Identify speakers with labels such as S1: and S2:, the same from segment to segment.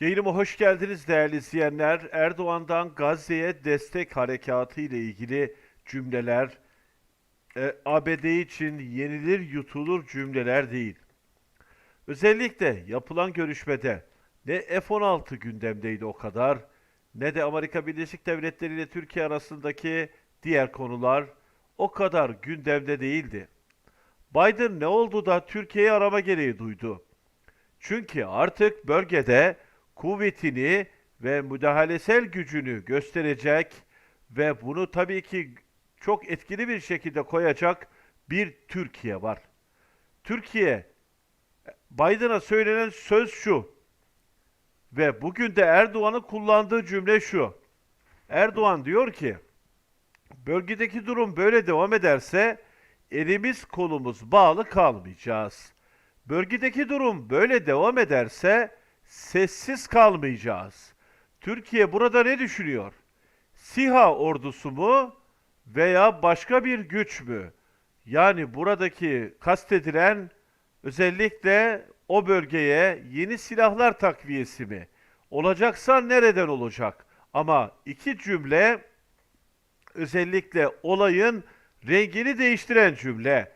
S1: Yayınıma hoş geldiniz değerli izleyenler. Erdoğan'dan Gazze'ye destek harekatı ile ilgili cümleler e, ABD için yenilir yutulur cümleler değil. Özellikle yapılan görüşmede ne F-16 gündemdeydi o kadar ne de Amerika Birleşik Devletleri ile Türkiye arasındaki diğer konular o kadar gündemde değildi. Biden ne oldu da Türkiye'yi arama gereği duydu? Çünkü artık bölgede kuvvetini ve müdahalesel gücünü gösterecek ve bunu tabii ki çok etkili bir şekilde koyacak bir Türkiye var. Türkiye Biden'a söylenen söz şu ve bugün de Erdoğan'ın kullandığı cümle şu. Erdoğan diyor ki bölgedeki durum böyle devam ederse elimiz kolumuz bağlı kalmayacağız. Bölgedeki durum böyle devam ederse sessiz kalmayacağız. Türkiye burada ne düşünüyor? SİHA ordusu mu veya başka bir güç mü? Yani buradaki kastedilen özellikle o bölgeye yeni silahlar takviyesi mi? Olacaksa nereden olacak? Ama iki cümle özellikle olayın rengini değiştiren cümle.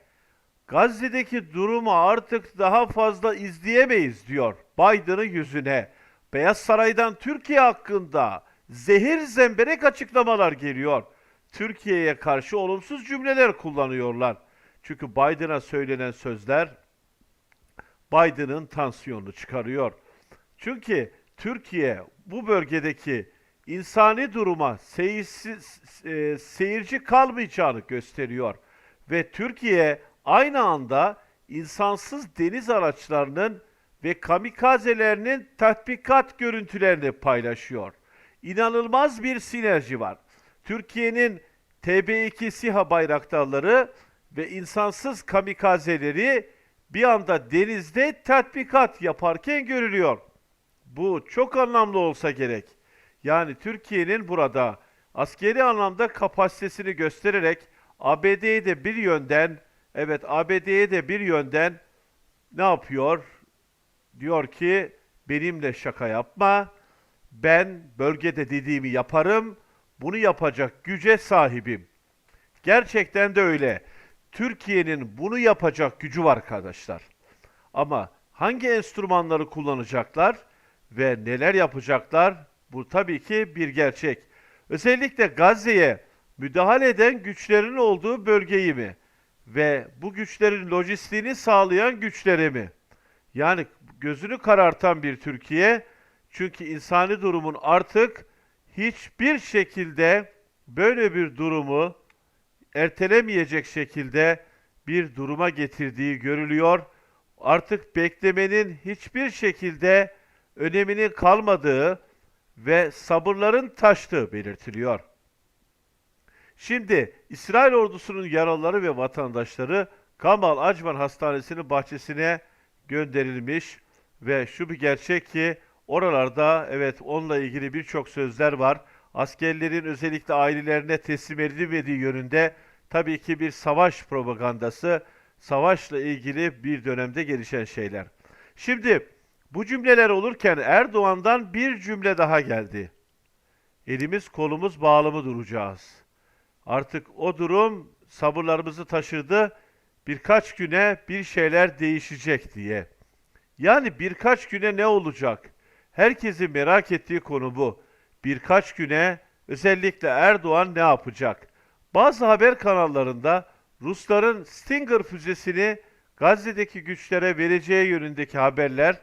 S1: Gazze'deki durumu artık daha fazla izleyemeyiz diyor Biden'ın yüzüne. Beyaz Saray'dan Türkiye hakkında zehir zemberek açıklamalar geliyor. Türkiye'ye karşı olumsuz cümleler kullanıyorlar. Çünkü Biden'a söylenen sözler Biden'ın tansiyonunu çıkarıyor. Çünkü Türkiye bu bölgedeki insani duruma seyirsiz, e, seyirci kalmayacağını gösteriyor. Ve Türkiye aynı anda insansız deniz araçlarının ve kamikazelerinin tatbikat görüntülerini paylaşıyor. İnanılmaz bir sinerji var. Türkiye'nin TB2 SİHA bayraktarları ve insansız kamikazeleri bir anda denizde tatbikat yaparken görülüyor. Bu çok anlamlı olsa gerek. Yani Türkiye'nin burada askeri anlamda kapasitesini göstererek ABD'ye de bir yönden evet ABD'ye de bir yönden ne yapıyor? Diyor ki benimle şaka yapma. Ben bölgede dediğimi yaparım. Bunu yapacak güce sahibim. Gerçekten de öyle. Türkiye'nin bunu yapacak gücü var arkadaşlar. Ama hangi enstrümanları kullanacaklar ve neler yapacaklar? Bu tabii ki bir gerçek. Özellikle Gazze'ye müdahale eden güçlerin olduğu bölgeyi mi? Ve bu güçlerin lojistiğini sağlayan güçleri mi? Yani gözünü karartan bir Türkiye. Çünkü insani durumun artık hiçbir şekilde böyle bir durumu ertelemeyecek şekilde bir duruma getirdiği görülüyor. Artık beklemenin hiçbir şekilde öneminin kalmadığı ve sabırların taştığı belirtiliyor. Şimdi İsrail ordusunun yaralıları ve vatandaşları Kamal Acman Hastanesi'nin bahçesine gönderilmiş ve şu bir gerçek ki oralarda evet onunla ilgili birçok sözler var. Askerlerin özellikle ailelerine teslim edilmediği yönünde tabii ki bir savaş propagandası, savaşla ilgili bir dönemde gelişen şeyler. Şimdi bu cümleler olurken Erdoğan'dan bir cümle daha geldi. Elimiz kolumuz bağlı mı duracağız? Artık o durum sabırlarımızı taşırdı. Birkaç güne bir şeyler değişecek diye. Yani birkaç güne ne olacak? Herkesin merak ettiği konu bu. Birkaç güne özellikle Erdoğan ne yapacak? Bazı haber kanallarında Rusların Stinger füzesini Gazze'deki güçlere vereceği yönündeki haberler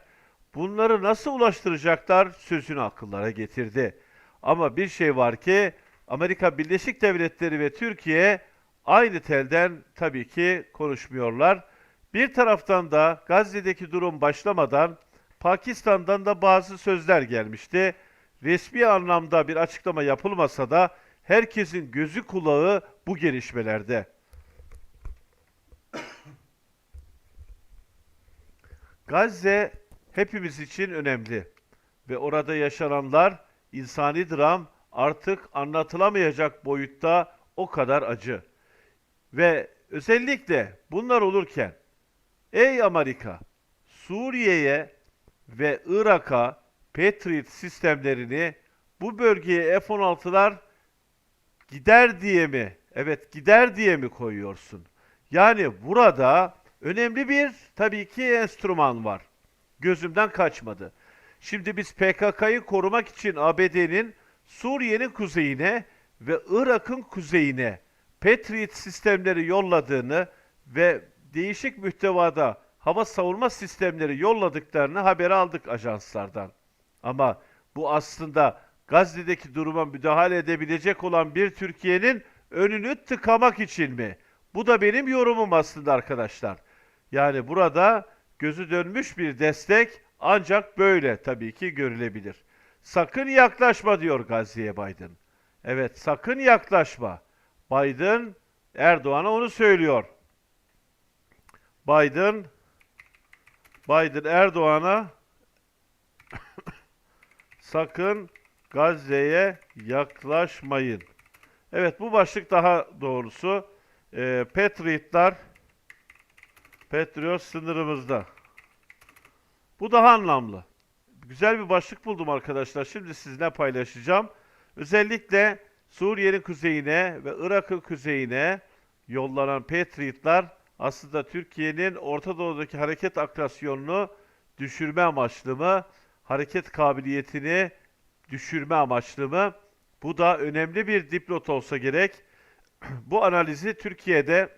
S1: bunları nasıl ulaştıracaklar sözünü akıllara getirdi. Ama bir şey var ki Amerika Birleşik Devletleri ve Türkiye aynı telden tabii ki konuşmuyorlar. Bir taraftan da Gazze'deki durum başlamadan Pakistan'dan da bazı sözler gelmişti. Resmi anlamda bir açıklama yapılmasa da herkesin gözü kulağı bu gelişmelerde. Gazze hepimiz için önemli ve orada yaşananlar insani dram artık anlatılamayacak boyutta o kadar acı. Ve özellikle bunlar olurken ey Amerika Suriye'ye ve Irak'a Patriot sistemlerini bu bölgeye F-16'lar gider diye mi? Evet gider diye mi koyuyorsun? Yani burada önemli bir tabii ki enstrüman var. Gözümden kaçmadı. Şimdi biz PKK'yı korumak için ABD'nin Suriye'nin kuzeyine ve Irak'ın kuzeyine Patriot sistemleri yolladığını ve değişik mühtevada hava savunma sistemleri yolladıklarını haber aldık ajanslardan. Ama bu aslında Gazze'deki duruma müdahale edebilecek olan bir Türkiye'nin önünü tıkamak için mi? Bu da benim yorumum aslında arkadaşlar. Yani burada gözü dönmüş bir destek ancak böyle tabii ki görülebilir. Sakın yaklaşma diyor Gazze'ye Biden. Evet sakın yaklaşma. Biden Erdoğan'a onu söylüyor. Biden Biden Erdoğan'a sakın Gazze'ye yaklaşmayın. Evet bu başlık daha doğrusu e, Patriotlar Patriot sınırımızda. Bu daha anlamlı. Güzel bir başlık buldum arkadaşlar. Şimdi sizinle paylaşacağım. Özellikle Suriye'nin kuzeyine ve Irak'ın kuzeyine yollanan Patriotlar aslında Türkiye'nin Orta Doğu'daki hareket aklasyonunu düşürme amaçlı mı? Hareket kabiliyetini düşürme amaçlı mı? Bu da önemli bir dipnot olsa gerek. Bu analizi Türkiye'de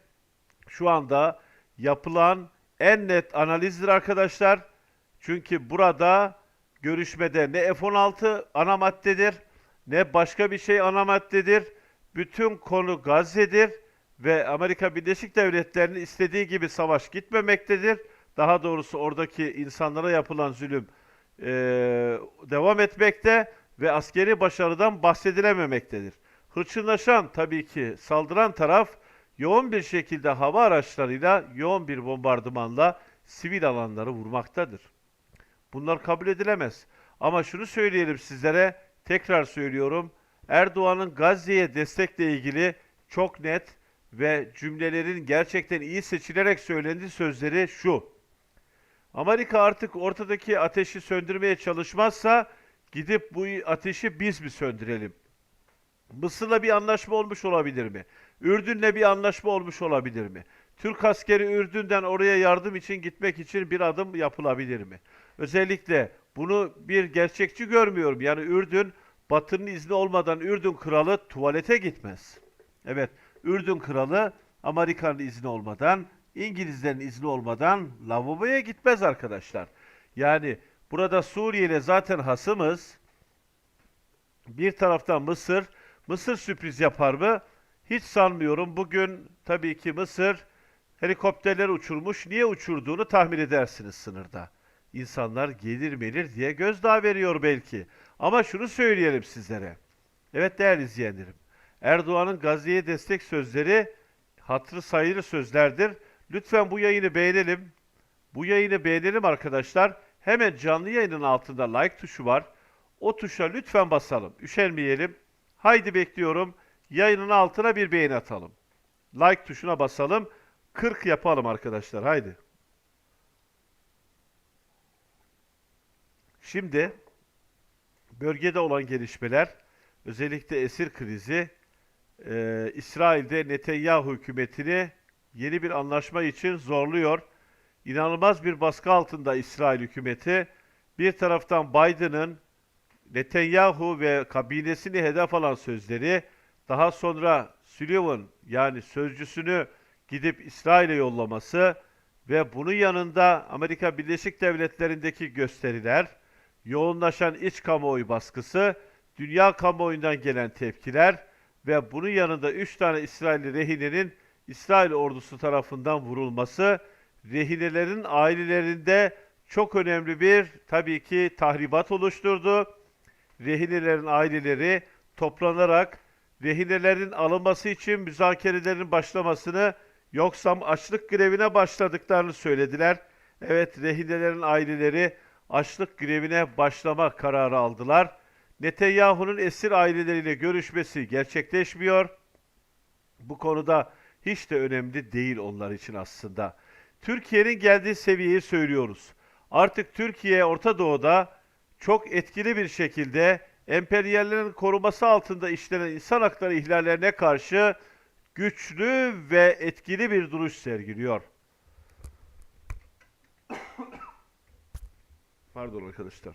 S1: şu anda yapılan en net analizdir arkadaşlar. Çünkü burada görüşmede ne F-16 ana maddedir ne başka bir şey ana maddedir. Bütün konu Gazze'dir ve Amerika Birleşik Devletleri'nin istediği gibi savaş gitmemektedir. Daha doğrusu oradaki insanlara yapılan zulüm eee, devam etmekte ve askeri başarıdan bahsedilememektedir. Hırçınlaşan tabii ki saldıran taraf yoğun bir şekilde hava araçlarıyla yoğun bir bombardımanla sivil alanları vurmaktadır. Bunlar kabul edilemez. Ama şunu söyleyelim sizlere, tekrar söylüyorum. Erdoğan'ın Gazze'ye destekle ilgili çok net ve cümlelerin gerçekten iyi seçilerek söylendiği sözleri şu. Amerika artık ortadaki ateşi söndürmeye çalışmazsa gidip bu ateşi biz mi söndürelim? Mısır'la bir anlaşma olmuş olabilir mi? Ürdün'le bir anlaşma olmuş olabilir mi? Türk askeri Ürdün'den oraya yardım için gitmek için bir adım yapılabilir mi? Özellikle bunu bir gerçekçi görmüyorum. Yani Ürdün, Batı'nın izni olmadan Ürdün kralı tuvalete gitmez. Evet, Ürdün kralı Amerika'nın izni olmadan, İngilizlerin izni olmadan lavaboya gitmez arkadaşlar. Yani burada Suriye ile zaten hasımız. Bir taraftan Mısır. Mısır sürpriz yapar mı? Hiç sanmıyorum. Bugün tabii ki Mısır helikopterler uçurmuş. Niye uçurduğunu tahmin edersiniz sınırda. İnsanlar gelir melir diye gözdağı veriyor belki. Ama şunu söyleyelim sizlere. Evet değerli izleyenlerim. Erdoğan'ın Gazze'ye destek sözleri hatırı sayılır sözlerdir. Lütfen bu yayını beğenelim. Bu yayını beğenelim arkadaşlar. Hemen canlı yayının altında like tuşu var. O tuşa lütfen basalım. Üşenmeyelim. Haydi bekliyorum. Yayının altına bir beğeni atalım. Like tuşuna basalım. 40 yapalım arkadaşlar. Haydi. Şimdi bölgede olan gelişmeler, özellikle esir krizi, e, İsrail'de Netanyahu hükümetini yeni bir anlaşma için zorluyor. İnanılmaz bir baskı altında İsrail hükümeti. Bir taraftan Biden'ın Netanyahu ve kabinesini hedef alan sözleri, daha sonra Sullivan yani sözcüsünü gidip İsrail'e yollaması ve bunun yanında Amerika Birleşik Devletleri'ndeki gösteriler, yoğunlaşan iç kamuoyu baskısı, dünya kamuoyundan gelen tepkiler ve bunun yanında 3 tane İsrailli rehinenin İsrail ordusu tarafından vurulması, rehinelerin ailelerinde çok önemli bir tabii ki tahribat oluşturdu. Rehinelerin aileleri toplanarak rehinelerin alınması için müzakerelerin başlamasını yoksa açlık grevine başladıklarını söylediler. Evet rehinelerin aileleri açlık grevine başlama kararı aldılar. Netanyahu'nun esir aileleriyle görüşmesi gerçekleşmiyor. Bu konuda hiç de önemli değil onlar için aslında. Türkiye'nin geldiği seviyeyi söylüyoruz. Artık Türkiye Orta Doğu'da çok etkili bir şekilde emperyallerin koruması altında işlenen insan hakları ihlallerine karşı güçlü ve etkili bir duruş sergiliyor. Pardon arkadaşlar.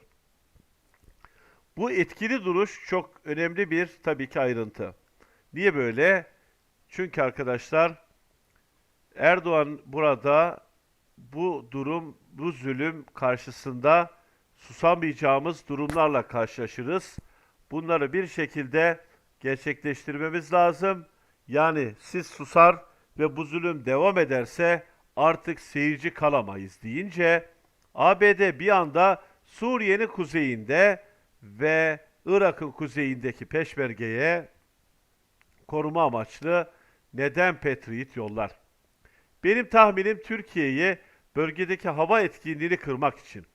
S1: Bu etkili duruş çok önemli bir tabii ki ayrıntı. Niye böyle? Çünkü arkadaşlar Erdoğan burada bu durum, bu zulüm karşısında susamayacağımız durumlarla karşılaşırız. Bunları bir şekilde gerçekleştirmemiz lazım. Yani siz susar ve bu zulüm devam ederse artık seyirci kalamayız deyince ABD bir anda Suriye'nin kuzeyinde ve Irak'ın kuzeyindeki peşmergeye koruma amaçlı neden Patriot yollar? Benim tahminim Türkiye'yi bölgedeki hava etkinliğini kırmak için.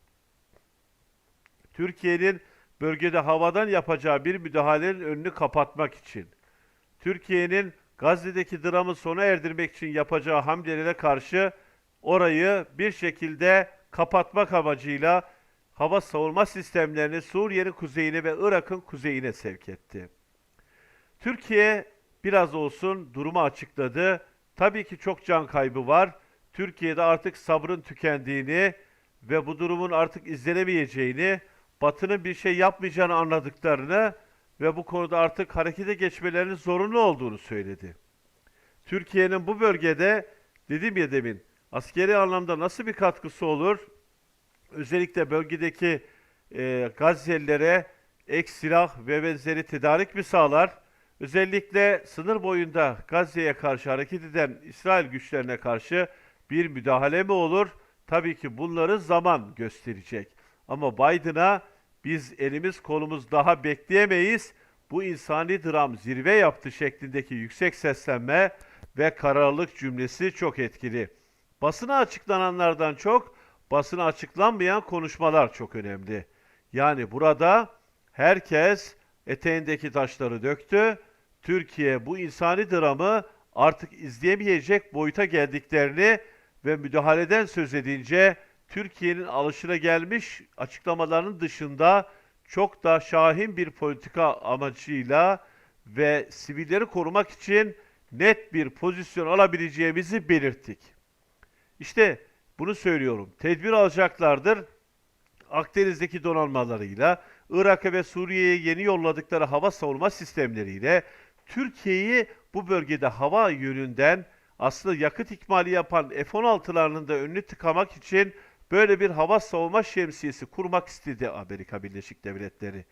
S1: Türkiye'nin bölgede havadan yapacağı bir müdahalenin önünü kapatmak için. Türkiye'nin Gazze'deki dramı sona erdirmek için yapacağı hamlelere karşı orayı bir şekilde kapatmak amacıyla hava savunma sistemlerini Suriye'nin kuzeyine ve Irak'ın kuzeyine sevk etti. Türkiye biraz olsun durumu açıkladı. Tabii ki çok can kaybı var. Türkiye'de artık sabrın tükendiğini ve bu durumun artık izlenemeyeceğini, Batı'nın bir şey yapmayacağını anladıklarını ve bu konuda artık harekete geçmelerinin zorunlu olduğunu söyledi. Türkiye'nin bu bölgede dedim ya demin askeri anlamda nasıl bir katkısı olur? Özellikle bölgedeki e, Gazze'lilere ek silah ve benzeri tedarik mi sağlar? Özellikle sınır boyunda Gazze'ye karşı hareket eden İsrail güçlerine karşı bir müdahale mi olur? Tabii ki bunları zaman gösterecek. Ama Biden'a biz elimiz kolumuz daha bekleyemeyiz. Bu insani dram zirve yaptı şeklindeki yüksek seslenme ve kararlılık cümlesi çok etkili. Basına açıklananlardan çok basına açıklanmayan konuşmalar çok önemli. Yani burada herkes eteğindeki taşları döktü. Türkiye bu insani dramı artık izleyemeyecek boyuta geldiklerini ve müdahaleden söz edince Türkiye'nin alışılagelmiş açıklamalarının dışında çok da şahin bir politika amacıyla ve sivilleri korumak için net bir pozisyon alabileceğimizi belirttik. İşte bunu söylüyorum. Tedbir alacaklardır. Akdeniz'deki donanmalarıyla, Irak'a ve Suriye'ye yeni yolladıkları hava savunma sistemleriyle Türkiye'yi bu bölgede hava yönünden aslında yakıt ikmali yapan F-16'larının da önünü tıkamak için böyle bir hava savunma şemsiyesi kurmak istedi Amerika Birleşik Devletleri.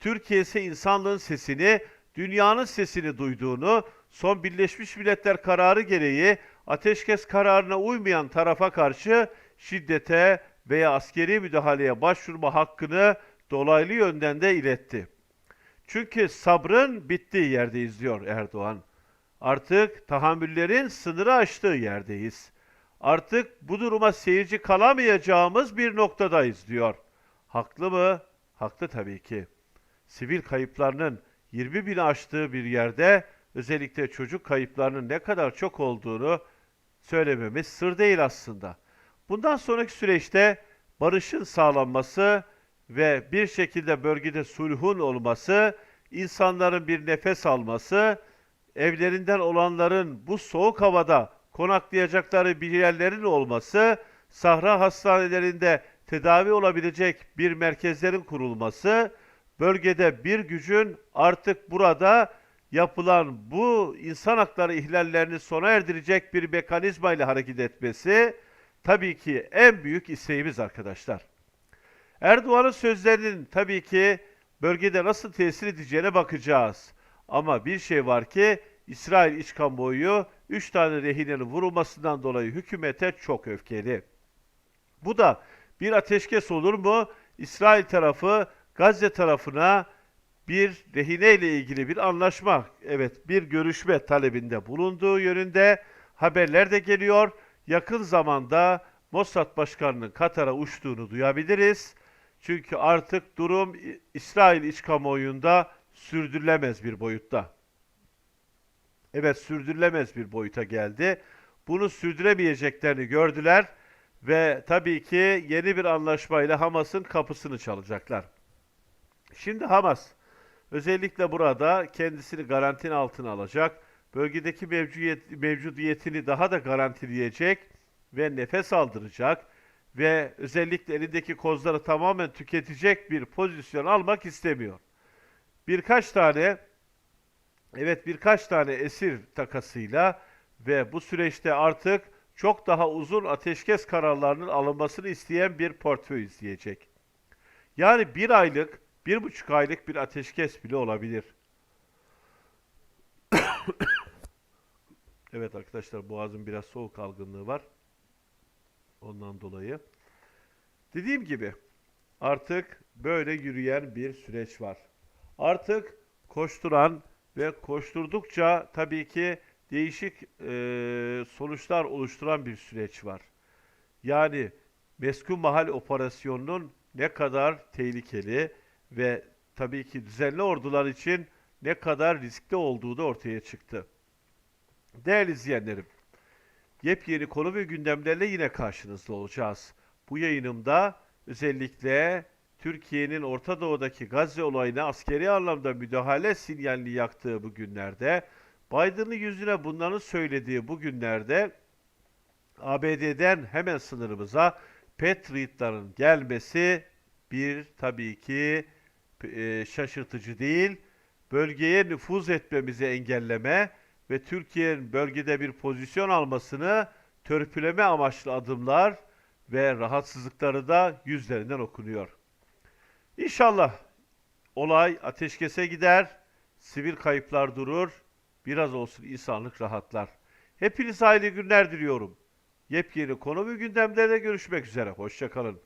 S1: Türkiye ise insanlığın sesini, dünyanın sesini duyduğunu, son Birleşmiş Milletler kararı gereği ateşkes kararına uymayan tarafa karşı şiddete veya askeri müdahaleye başvurma hakkını dolaylı yönden de iletti. Çünkü sabrın bittiği yerdeyiz diyor Erdoğan. Artık tahammüllerin sınırı aştığı yerdeyiz. Artık bu duruma seyirci kalamayacağımız bir noktadayız diyor. Haklı mı? Haklı tabii ki. Sivil kayıplarının 20 bini aştığı bir yerde özellikle çocuk kayıplarının ne kadar çok olduğunu söylememiz sır değil aslında. Bundan sonraki süreçte barışın sağlanması ve bir şekilde bölgede sulhun olması, insanların bir nefes alması, evlerinden olanların bu soğuk havada konaklayacakları bir yerlerin olması, sahra hastanelerinde tedavi olabilecek bir merkezlerin kurulması, bölgede bir gücün artık burada yapılan bu insan hakları ihlallerini sona erdirecek bir mekanizma ile hareket etmesi tabii ki en büyük isteğimiz arkadaşlar. Erdoğan'ın sözlerinin tabii ki bölgede nasıl tesir edeceğine bakacağız. Ama bir şey var ki İsrail iç kamuoyu 3 tane rehinenin vurulmasından dolayı hükümete çok öfkeli. Bu da bir ateşkes olur mu? İsrail tarafı Gazze tarafına bir rehine ile ilgili bir anlaşma, evet bir görüşme talebinde bulunduğu yönünde haberler de geliyor. Yakın zamanda Mossad Başkanı'nın Katar'a uçtuğunu duyabiliriz. Çünkü artık durum İsrail iç kamuoyunda sürdürülemez bir boyutta. Evet sürdürülemez bir boyuta geldi. Bunu sürdüremeyeceklerini gördüler ve tabii ki yeni bir anlaşmayla Hamas'ın kapısını çalacaklar. Şimdi Hamas özellikle burada kendisini garantinin altına alacak, bölgedeki mevcudiyet, mevcudiyetini daha da garantileyecek ve nefes aldıracak ve özellikle elindeki kozları tamamen tüketecek bir pozisyon almak istemiyor. Birkaç tane evet birkaç tane esir takasıyla ve bu süreçte artık çok daha uzun ateşkes kararlarının alınmasını isteyen bir portföy izleyecek. Yani bir aylık, bir buçuk aylık bir ateşkes bile olabilir. Evet arkadaşlar boğazım biraz soğuk algınlığı var. Ondan dolayı. Dediğim gibi artık böyle yürüyen bir süreç var. Artık koşturan ve koşturdukça tabii ki değişik eee, sonuçlar oluşturan bir süreç var. Yani meskun mahal operasyonunun ne kadar tehlikeli ve tabii ki düzenli ordular için ne kadar riskli olduğu da ortaya çıktı. Değerli izleyenlerim, yepyeni konu ve gündemlerle yine karşınızda olacağız. Bu yayınımda özellikle Türkiye'nin Orta Doğu'daki Gazze olayına askeri anlamda müdahale sinyalini yaktığı bu günlerde, Biden'ın yüzüne bunların söylediği bu günlerde ABD'den hemen sınırımıza Patriot'ların gelmesi bir tabii ki e, şaşırtıcı değil. Bölgeye nüfuz etmemizi engelleme ve Türkiye'nin bölgede bir pozisyon almasını törpüleme amaçlı adımlar ve rahatsızlıkları da yüzlerinden okunuyor. İnşallah olay ateşkese gider, sivil kayıplar durur, biraz olsun insanlık rahatlar. Hepinize hayırlı günler diliyorum. Yepyeni konu ve gündemlerde görüşmek üzere. Hoşçakalın.